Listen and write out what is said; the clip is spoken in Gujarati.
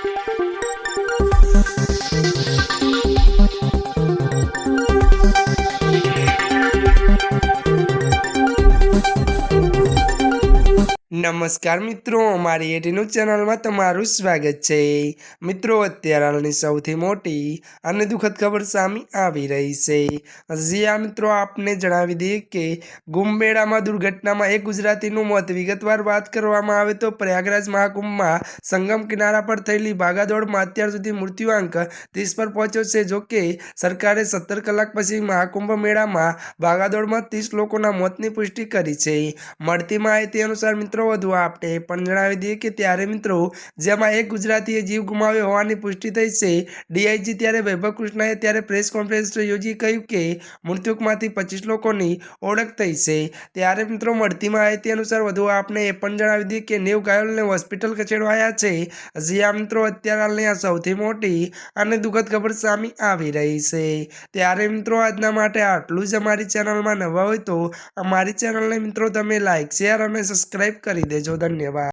Thank you. નમસ્કાર મિત્રો, અમારી એટીનું ચેનલમાં તમારું સ્વાગત છે. મિત્રો, અત્યારે હાલની સૌથી મોટી અને દુઃખદ ખબર સામે આવી રહી છે. જ્યાં મિત્રો, આપને જણાવી દઈએ કે ગુંબમેળામાં દુર્ઘટનામાં એક ગુજરાતીનું મોત. વિગતવાર વાત કરવામાં આવે તો પ્રયાગરાજ મહાકુંભમાં સંગમ કિનારા પર થયેલી ભાગાદોડમાં અત્યાર સુધી મૃત્યુઆંક ત્રીસ પર પહોંચ્યો છે. જો કે સરકારે સત્તર કલાક પછી મહાકુંભ મેળામાં ભાગાદોડમાં ત્રીસ લોકોના મોતની પુષ્ટિ કરી છે. મળતી માહિતી અનુસાર મિત્રો, વધુ આપણે પણ જણાવી દઈએ કે ત્યારે મિત્રો, જેમાં એક ગુજરાતીએ જીવ ગુમાવ્યો હોવાની પુષ્ટિ થઈ છે. ડીઆઈજી ત્યારે વૈભવ કૃષ્ણએ ત્યારે પ્રેસ કોન્ફરન્સ યોજી કહ્યું કે મૃત્યુકમાંથી પચીસ લોકોની ઓળખ થઈ છે. ત્યારે મિત્રો, મળતી માહિતી અનુસાર વધુ આપણે એ પણ જણાવી દઈએ કે, નેવ ઘાયલને હોસ્પિટલ ખસેડવાયા છે. જ્યાં મિત્રો, અત્યારે હાલની આ સૌથી મોટી અને દુઃખદ ખબર સામે આવી રહી છે. ત્યારે મિત્રો, આજના માટે આટલું જ અમારી ચેનલમાં નવા હોય તો અમારી ચેનલને મિત્રો, તમે લાઇક શેર અને સબસ્ક્રાઈબ કરી દેજો. ધન્યવાદ.